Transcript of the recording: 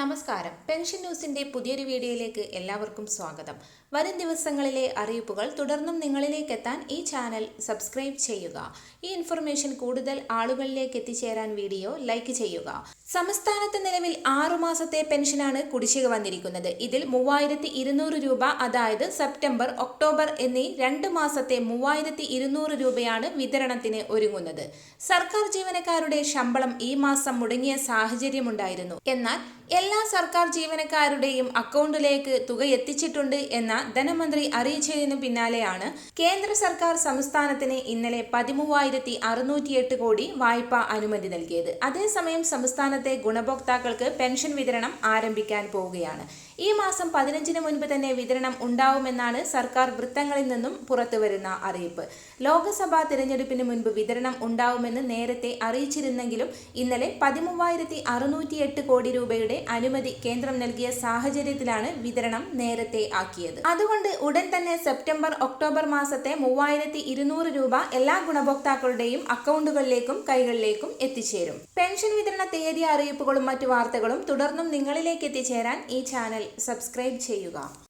നമസ്കാരം. പെൻഷൻ ന്യൂസിന്റെ പുതിയൊരു വീഡിയോയിലേക്ക് എല്ലാവർക്കും സ്വാഗതം. വരും ദിവസങ്ങളിലെ അറിയിപ്പുകൾ തുടർന്നും നിങ്ങളിലേക്ക് എത്താൻ ഈ ചാനൽ സബ്സ്ക്രൈബ് ചെയ്യുക. ഈ ഇൻഫർമേഷൻ കൂടുതൽ ആളുകളിലേക്ക് എത്തിച്ചേരാൻ വീഡിയോ ലൈക്ക് ചെയ്യുക. സംസ്ഥാനത്ത് നിലവിൽ ആറു മാസത്തെ പെൻഷനാണ് കുടിശ്ശിക വന്നിരിക്കുന്നത്. ഇതിൽ മൂവായിരത്തി രൂപ അതായത് സെപ്റ്റംബർ ഒക്ടോബർ എന്നീ രണ്ട് മാസത്തെ മൂവായിരത്തി രൂപയാണ് വിതരണത്തിന് ഒരുങ്ങുന്നത്. സർക്കാർ ജീവനക്കാരുടെ ശമ്പളം ഈ മാസം മുടങ്ങിയ സാഹചര്യമുണ്ടായിരുന്നു. എന്നാൽ സർക്കാർ ജീവനക്കാരുടെയും അക്കൗണ്ടിലേക്ക് തുക എത്തിച്ചിട്ടുണ്ട് എന്ന ധനമന്ത്രി അറിയിച്ചതിനു പിന്നാലെയാണ് കേന്ദ്ര സർക്കാർ സംസ്ഥാനത്തിന് ഇന്നലെ പതിമൂവായിരത്തി അറുന്നൂറ്റിയെട്ട് കോടി വായ്പ അനുമതി നൽകിയത്. അതേസമയം സംസ്ഥാനത്തെ ഗുണഭോക്താക്കൾക്ക് പെൻഷൻ വിതരണം ആരംഭിക്കാൻ പോവുകയാണ്. ഈ മാസം പതിനഞ്ചിന് മുൻപ് തന്നെ വിതരണം ഉണ്ടാവുമെന്നാണ് സർക്കാർ വൃത്തങ്ങളിൽ നിന്നും പുറത്തുവരുന്ന അറിയിപ്പ്. ലോക്സഭാ തിരഞ്ഞെടുപ്പിന് മുൻപ് വിതരണം ഉണ്ടാവുമെന്ന് നേരത്തെ അറിയിച്ചിരുന്നെങ്കിലും ഇന്നലെ പതിമൂവായിരത്തി കോടി രൂപയുടെ അനുമതി കേന്ദ്രം നൽകിയ സാഹചര്യത്തിലാണ് വിതരണം നേരത്തെ ആക്കിയത്. അതുകൊണ്ട് ഉടൻ തന്നെ സെപ്റ്റംബർ ഒക്ടോബർ മാസത്തെ മൂവായിരത്തി ഇരുന്നൂറ് രൂപ എല്ലാ ഗുണഭോക്താക്കളുടെയും അക്കൗണ്ടുകളിലേക്കും കൈകളിലേക്കും എത്തിച്ചേരും. പെൻഷൻ വിതരണ തീയതി അറിയിപ്പുകളും മറ്റു വാർത്തകളും തുടർന്നും നിങ്ങളിലേക്ക് എത്തിച്ചേരാൻ ഈ ചാനൽ സബ്സ്ക്രൈബ് ചെയ്യുക.